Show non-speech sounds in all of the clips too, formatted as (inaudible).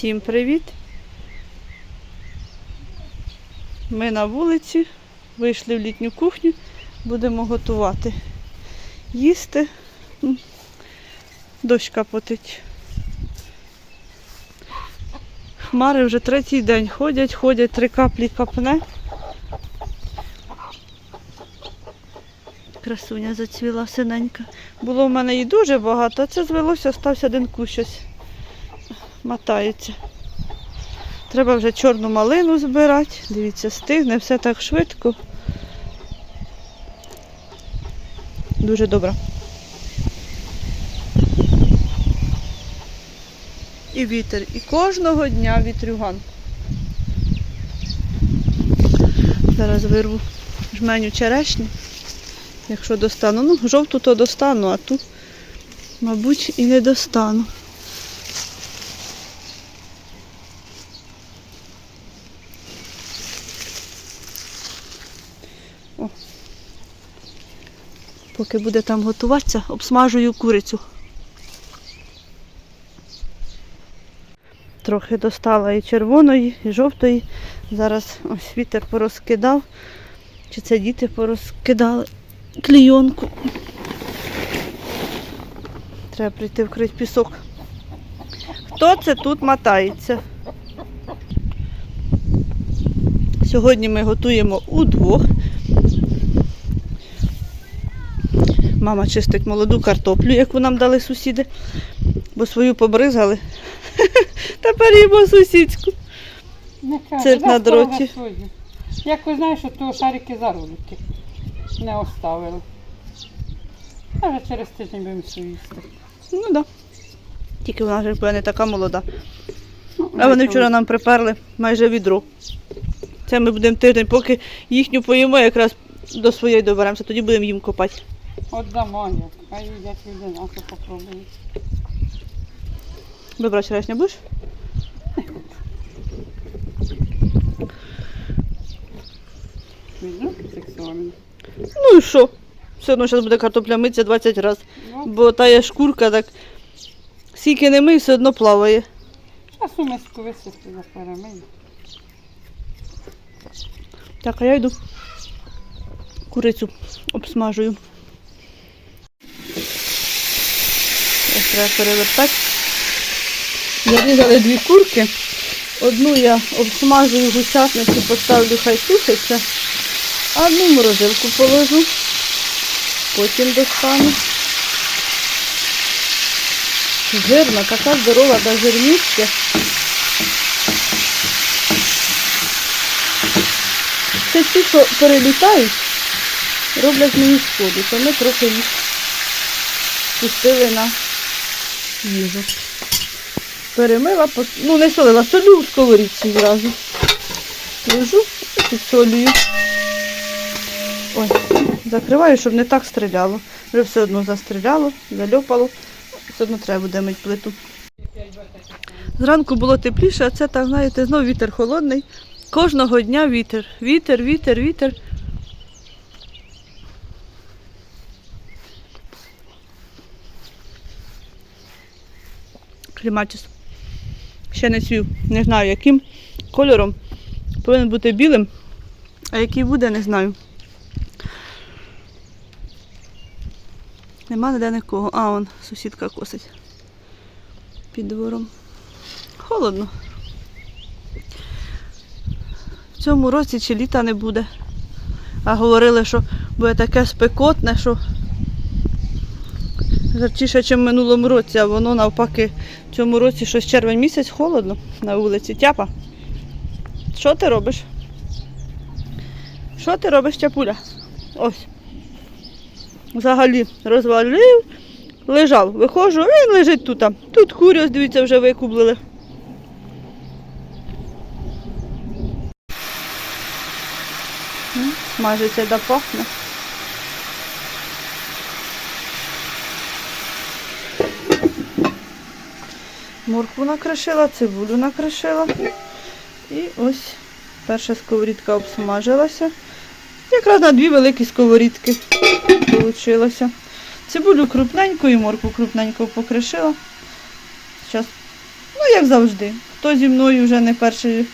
Всім привіт! Ми на вулиці, вийшли в літню кухню, будемо готувати. Їсти. Дощ капотить. Хмари вже третій день ходять, ходять, три каплі капне. Красуня зацвіла синенька. Було в мене її дуже багато, а це звелося, стався один кущ мотається. Треба вже чорну малину збирати. Дивіться, стигне все так швидко. Дуже добре. І вітер. І кожного дня вітрюган. Зараз вирву жменю черешні. Якщо достану. Ну, жовту то достану, а ту, мабуть, і не достану. Поки буде там готуватися, обсмажую курицю. Трохи достала і червоної, і жовтої. Зараз ось вітер порозкидав. Чи це діти порозкидали клійонку. Треба прийти вкрити пісок. Хто це тут мотається? Сьогодні ми готуємо удвох. Мама чистить молоду картоплю, яку нам дали сусіди, бо свою побризгали. (laughs) Тепер їмо сусідську. Цирк на дроті. Як ви знаєте, що то шарики заролики не оставили. А вже через тиждень будемо їсти. Ну так. Да. Тільки вона вже не така молода. Ну, А вони вчора нам приперли майже відро. Це ми будемо тиждень, поки їхню поїмо, якраз до своєї доберемося, тоді будемо їм копати. От як. А їдять люди нашу попробують. Добра черешня будеш? Видно? Сексуально. Ну і що? Все одно зараз буде картопля митися 20 разів. Ну, Бо та є шкурка так. Скільки не мий, все одно плаває. зараз у миску висипати за перемию. Так, а я йду. Курицю обсмажую. Ось треба перевертати. Зарізали дві курки. Одну я обсмажую гусятницю, поставлю хай тушиться, а одну морозилку положу. Потім достану. Жирна, така здорова, да жирністя. Це ті, що перелітають, роблять мені шкоду, то ми трохи їх пустили на їжу. Перемила, ну не солила, солю в сковорідці зразу. Ложу і підсолюю. Ой, закриваю, щоб не так стріляло. Вже все одно застріляло, зальопало. Все одно треба буде мити плиту. Зранку було тепліше, а це так, знаєте, знову вітер холодний. Кожного дня вітер. Вітер, вітер, вітер. Кліматіс. Ще не цвів. Не знаю яким кольором. Повинен бути білим. А який буде, не знаю. Нема ніде нікого. А, он сусідка косить. Під двором. Холодно. В цьому році чи літа не буде. А говорили, що буде таке спекотне, що жарчіше, ніж в минулому році, а воно навпаки в цьому році щось червень місяць холодно на вулиці. Тяпа. Що ти робиш? Що ти робиш, Тяпуля? Ось. Взагалі розвалив, лежав. Виходжу, він лежить тут. Тут курі, ось дивіться, вже викублили. Смажиться да пахне. Моркву накришила, цибулю накришила. І ось перша сковорідка обсмажилася. Якраз на дві великі сковорідки вийшло. Цибулю крупненьку і моркву крупненько покришила. Зараз, ну як завжди, хто зі мною вже не перший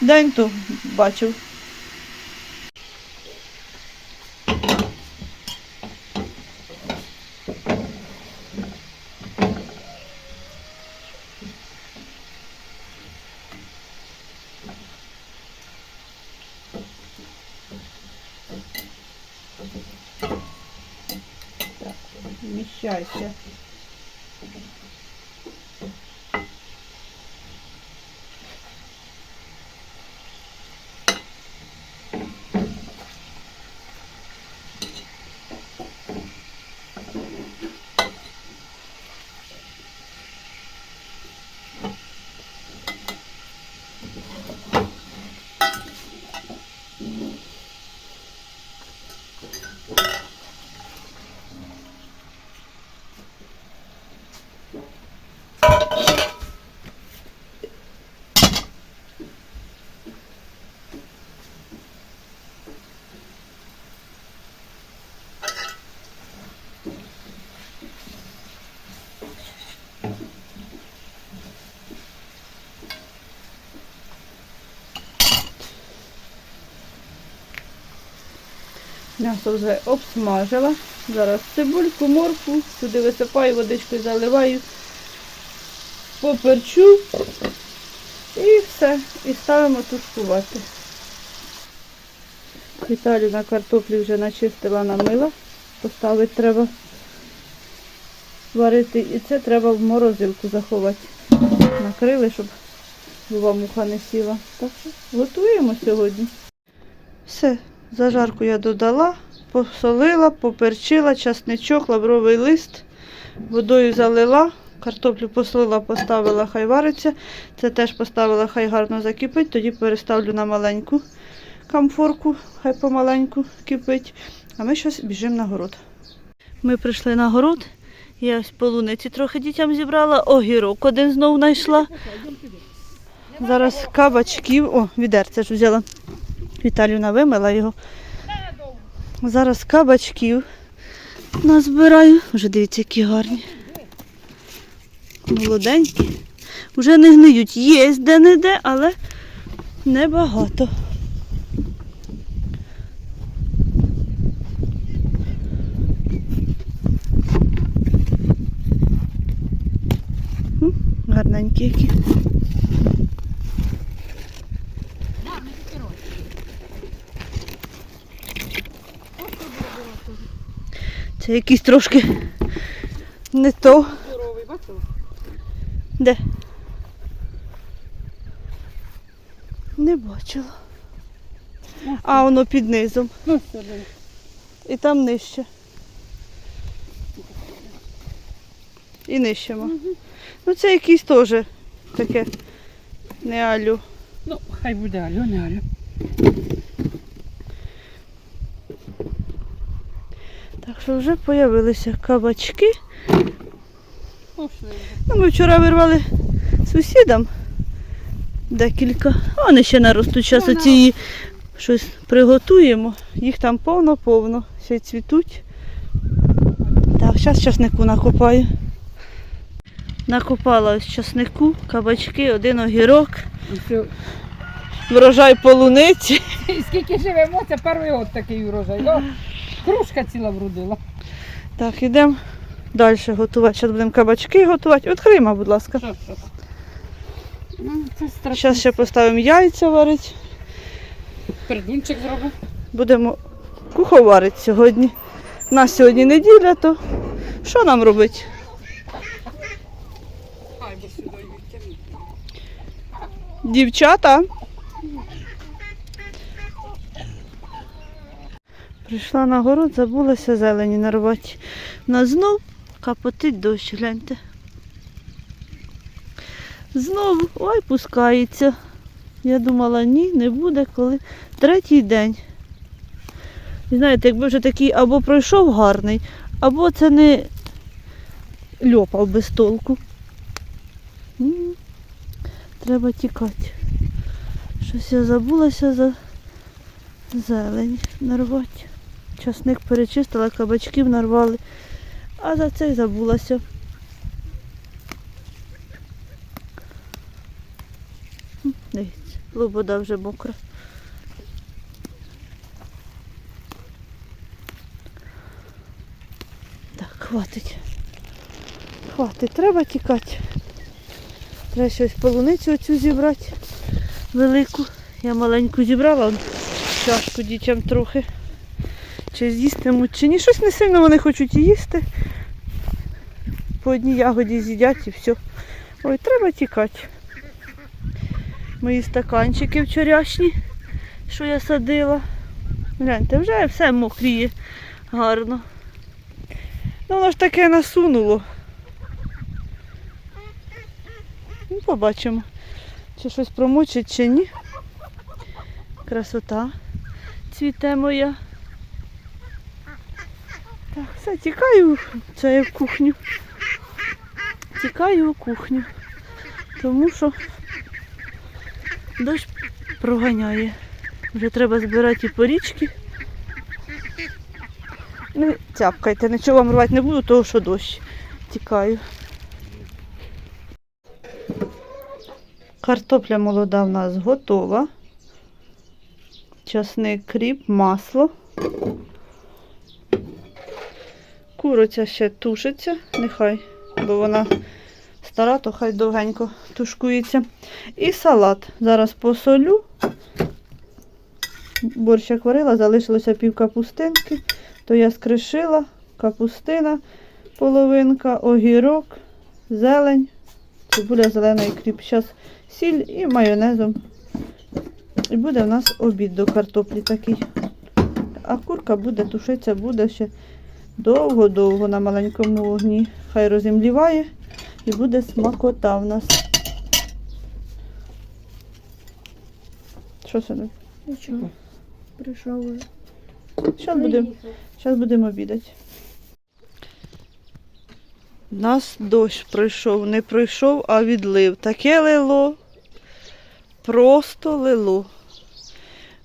день, то бачив. Так, вміщайся. М'ясо вже обсмажила. Зараз цибульку, морку, сюди висипаю, водичкою заливаю, поперчу і все. І ставимо тушкувати. Віталю на картоплі вже начистила, намила. Поставити треба варити. І це треба в морозилку заховати. Накрили, щоб була муха не сіла. Так що готуємо сьогодні. Все, зажарку я додала, посолила, поперчила, часничок, лавровий лист, водою залила, картоплю посолила, поставила, хай вариться. Це теж поставила, хай гарно закипить, тоді переставлю на маленьку камфорку, хай помаленьку кипить. А ми зараз біжимо на город. Ми прийшли на город. Я ось полуниці трохи дітям зібрала, огірок один знов знайшла. Зараз кабачків. О, відерце ж взяла. Віталіна вимила його. Зараз кабачків назбираю. Вже дивіться, які гарні. Молоденькі. Вже не гниють. Є де-не-де, але небагато. Гарненькі які. Це якісь трошки не то. Здоровий, бачила? Де? Не бачила. А, воно під низом. Ну. І там нижче. І нижче. ма. Ну це якийсь теж таке не алю. Ну, хай буде Алю, не Алю. Так що вже з'явилися кабачки. Ну, ми вчора вирвали сусідам декілька. А Вони ще наростуть. Зараз Ага. оці щось приготуємо. Їх там повно-повно. Ще й цвітуть. Так, зараз часнику накопаю. Накопала ось часнику, кабачки, один огірок, врожай полуниці. І скільки живемо, це перший год такий урожай. Кружка ціла вродила. Так, йдемо далі готувати. Зараз будемо кабачки готувати. Відкриємо, будь ласка. Що, що? Ну, це страшно. Зараз ще поставимо яйця варити. Пердунчик зробив. Будемо куховарити сьогодні. У нас сьогодні неділя, то що нам робити? Дівчата. Прийшла на город, забулася зелені нарвати. На знов капотить дощ, гляньте. Знову, ой, пускається. Я думала, ні, не буде, коли третій день. Знаєте, якби вже такий або пройшов гарний, або це не льопав без толку. Треба тікати. Щось я забулася за зелень нарвати. Часник перечистила, кабачків нарвали, а за це забулася. Дивіться, лобода вже мокра. Так, хватить. Хватить, треба тікати. Треба щось полуницю оцю зібрати. Велику. Я маленьку зібрала, чашку дітям трохи. Чи з'їстимуть, чи ні. Щось не сильно вони хочуть їсти. По одній ягоді з'їдять і все. Ой, треба тікати. Мої стаканчики вчорашні, що я садила. Гляньте, вже все мокріє гарно. Ну, воно ж таке насунуло. Ну, побачимо, чи щось промочить, чи ні. Красота цвіте моя. Так, все, тікаю це я в кухню. Тікаю у кухню. Тому що дощ проганяє. Вже треба збирати порічки. Не цяпкайте, нічого вам рвати не буду, тому що дощ. Тікаю. Картопля молода в нас готова. Часник, кріп, масло. Куриця ще тушиться, нехай, бо вона стара, то хай довгенько тушкується. І салат. Зараз посолю. Борщ як варила, залишилося пів капустинки, то я скришила, капустина, половинка, огірок, зелень, цибуля зелена кріп. Зараз сіль і майонезом. І буде в нас обід до картоплі такий. А курка буде тушитися, буде ще довго-довго на маленькому вогні. Хай розімліває і буде смакота в нас. Що це? Нічого. Прийшов. Зараз будемо будемо обідати. Нас дощ пройшов, не пройшов, а відлив. Таке лило, просто лило.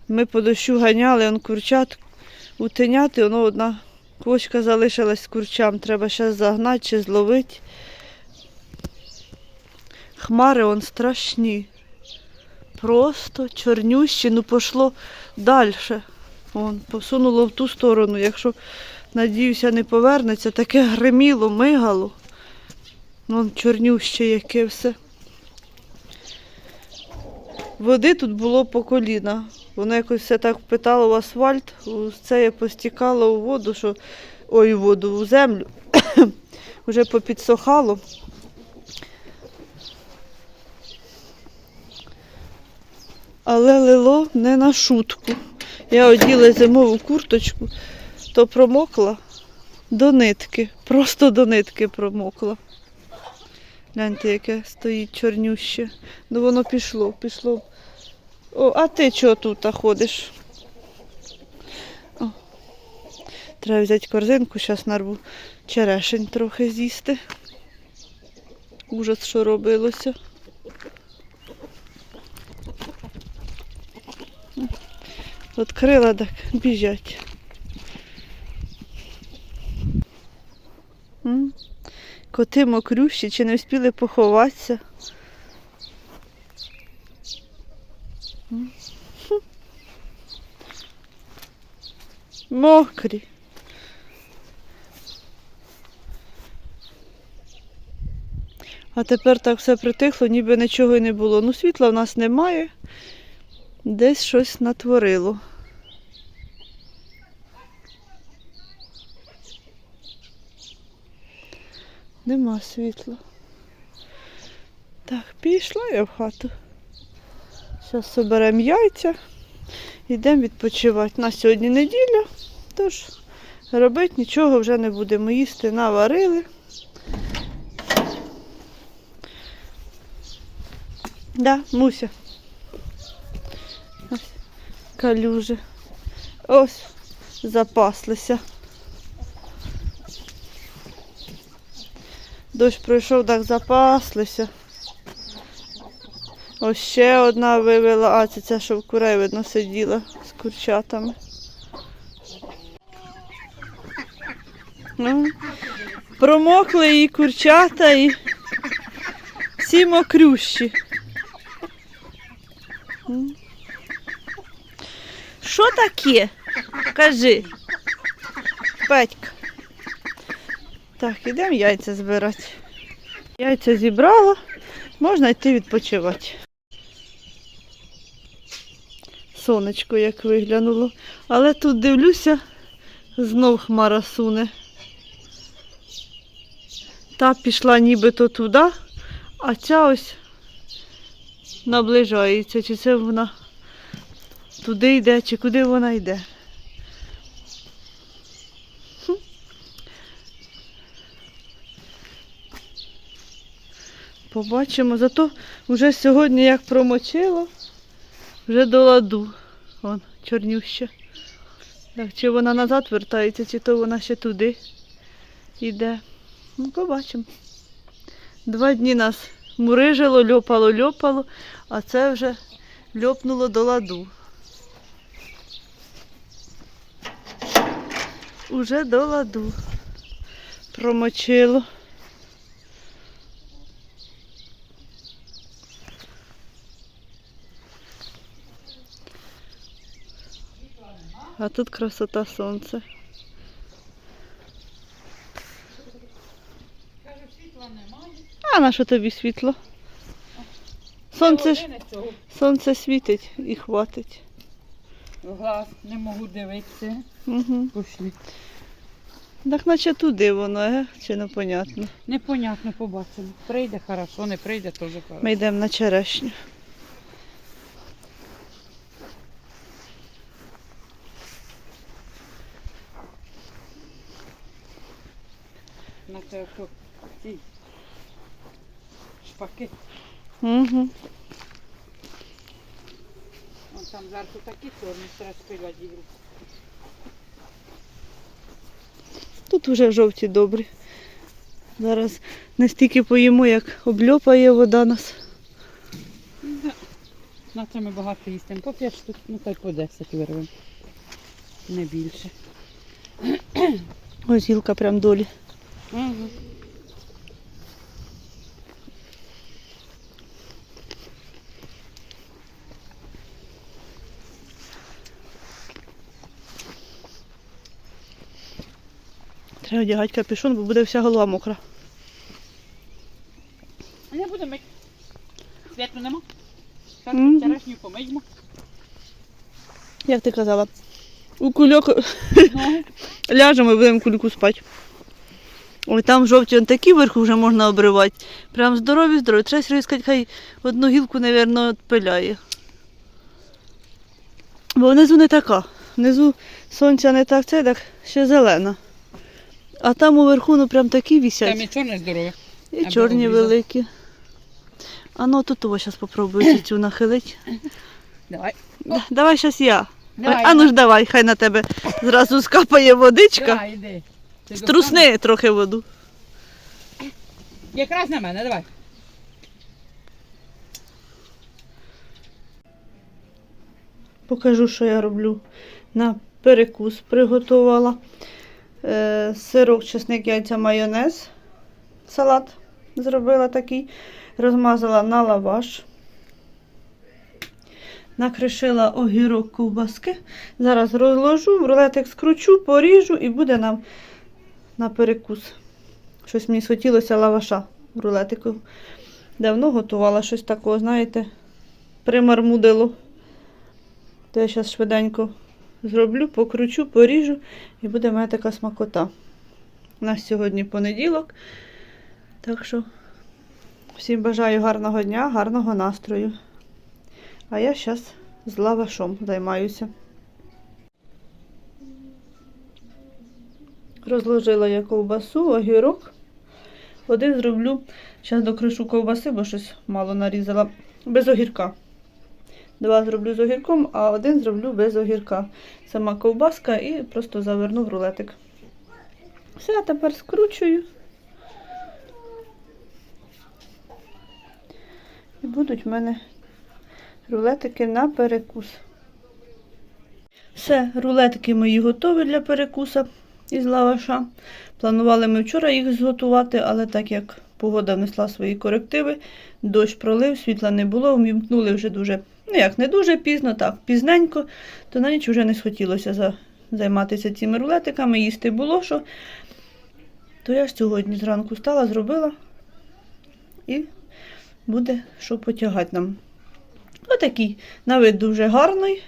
Ми по дощу ганяли, он курчат утиняти, воно одна квочка залишилась з курчам. Треба зараз загнати чи зловити. Хмари он страшні. Просто чорнющі, ну пошло далі. Вон, посунуло в ту сторону. Якщо, надіюся, не повернеться, таке гриміло, мигало. Вон чорнюще яке все. Води тут було по коліна. Воно якось все так впитало в асфальт, це я постікало у воду, що ой, у воду, у землю. (coughs) Вже попідсохало. Але лило не на шутку. Я оділа зимову курточку, то промокла до нитки. Просто до нитки промокла. Гляньте, яке стоїть чорнюще. Ну воно пішло, пішло. О, а ти чого тут ходиш? О. Треба взяти корзинку, зараз нарву черешень трохи з'їсти. Ужас, що робилося. Відкрила, так біжать. Коти мокрющі, чи не встигли поховатися. Мокрі. А тепер так все притихло, ніби нічого й не було. Ну, світла в нас немає. Десь щось натворило. Нема світла. Так, пішла я в хату. Зараз соберемо яйця. Йдемо відпочивати. На сьогодні неділя, тож робити нічого вже не будемо їсти, наварили. Да, Муся. Ось калюжі. Ось запаслися. Дощ пройшов, так запаслися. Ось ще одна вивела, а це ця, що в курей, видно, сиділа з курчатами. Ну, промокли і курчата, і всі мокрющі. Що таке? Кажи. Петька. Так, ідемо яйця збирати. Яйця зібрала, можна йти відпочивати. Сонечко як виглянуло. Але тут дивлюся, знов хмара суне. Та пішла нібито туди, а ця ось наближається. Чи це вона туди йде, чи куди вона йде. Побачимо. Зато вже сьогодні як промочило, вже до ладу. Вон, чорнюща. Так, чи вона назад вертається, чи то вона ще туди йде. Ну, побачимо. Два дні нас мурижило, льопало, льопало, а це вже льопнуло до ладу. Уже до ладу. Промочило. А тут красота сонця. А на що тобі світло? Сонце ж сонце світить і хватить. Глаз не можу дивитися. Угу. Пошли. Так наче туди воно, е? чи непонятно. Непонятно побачимо. Прийде хорошо, не прийде теж хорошо. Ми йдемо на черешню. На ці шпаки. Угу. Вон там зверху такі чорні, треба спила. Тут вже жовті добрі. Зараз не стільки поїмо, як обльопає вода нас. На це ми багато їстимо. По 5 штук, ну та й по 10 вирвемо. Не більше. Ось гілка прям долі. Угу. Треба одягати капюшон, бо буде вся голова мокра. А не будемо мити. Світу нема. Зараз Мгм. черешню помиємо. Як ти казала? У кульок (laughs) ляжемо і будемо кульку спати. Ой, там жовті он такі вверху вже можна обривати. Прям здорові, здорові. Треба сказати, хай одну гілку, мабуть, пиляє. Бо внизу не така. Внизу сонця не так, це так ще зелена. А там уверху ну прям такі вісять. Там і чорне здорове. І Або чорні обрізати. великі. А ну тут того зараз попробую цю нахилити. Давай. Да- Давай зараз я. Давай, а ну ж давай, хай на тебе зразу скапає водичка. Давай, іди. Струсни трохи воду. Якраз на мене, давай. Покажу, що я роблю. На перекус приготувала. Е, сирок, чесник, яйця, майонез. Салат зробила такий. Розмазала на лаваш. Накришила огірок ковбаски. Зараз розложу, в рулетик скручу, поріжу і буде нам на перекус. Щось мені схотілося лаваша рулетику. Давно готувала щось такого, знаєте, примармудило. То я зараз швиденько зроблю, покручу, поріжу і буде в така смакота. У нас сьогодні понеділок. Так що всім бажаю гарного дня, гарного настрою. А я зараз з лавашом займаюся. Розложила я ковбасу, огірок. Один зроблю, зараз докришу ковбаси, бо щось мало нарізала. Без огірка. Два зроблю з огірком, а один зроблю без огірка. Сама ковбаска і просто заверну в рулетик. Все, тепер скручую. І будуть в мене рулетики на перекус. Все, рулетики мої готові для перекуса із лаваша. Планували ми вчора їх зготувати, але так як Погода внесла свої корективи, дощ пролив, світла не було, вмімкнули вже дуже, ну як не дуже пізно, так, пізненько, то на ніч вже не схотілося за, займатися цими рулетиками, їсти було що. То я ж сьогодні зранку стала, зробила і буде що потягати нам. Отакий, на вид дуже гарний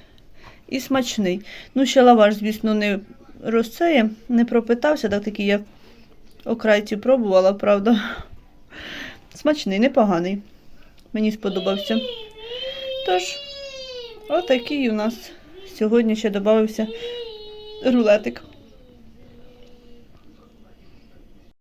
і смачний. Ну, ще лаваш, звісно, не розцеє, не пропитався, так такий я окрайці пробувала, правда. Смачний, непоганий. Мені сподобався. Тож, отакий у нас сьогодні ще додався рулетик.